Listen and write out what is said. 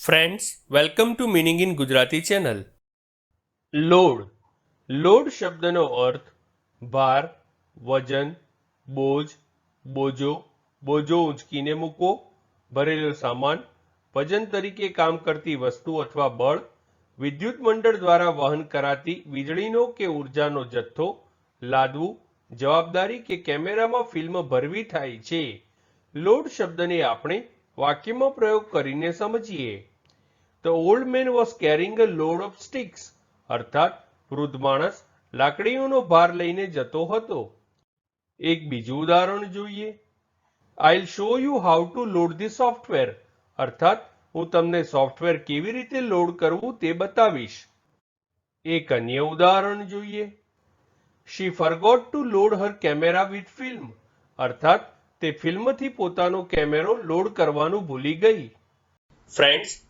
Friends welcome to meaning in Gujarati channel load load શબ્દનો અર્થ ભાર વજન બોજ બોજો બોજો ઉંચકીને મૂકવો ભરેલો સામાન વજન તરીકે કામ કરતી વસ્તુ અથવા બળ વિદ્યુત મંડળ દ્વારા વહન કરાતી વીજળીનો કે ઉર્જાનો જથ્થો લાદવું જવાબદારી કે કેમેરામાં ફિલ્મ ભરવી થાય છે લોડ શબ્દને આપણે વાક્યમાં પ્રયોગ કરીને સમજીએ the old man was carrying a load of sticks અર્થાત, વૃદ્ધ માણસ લાકડીઓનો ભાર લઈને જતો હતો. એક બીજું ઉદાહરણ જોઈએ. I'll show you how to load the software અર્થાત, હું તમને સોફ્ટવેર કેવી રીતે લોડ કરવું તે બતાવીશ. એક અન્ય ઉદાહરણ જોઈએ. She forgot to load her camera with film અર્થાત, તે ફિલ્મથી પોતાનો કેમેરો લોડ કરવાનું ભૂલી ગઈ. ફ્રેન્ડ્સ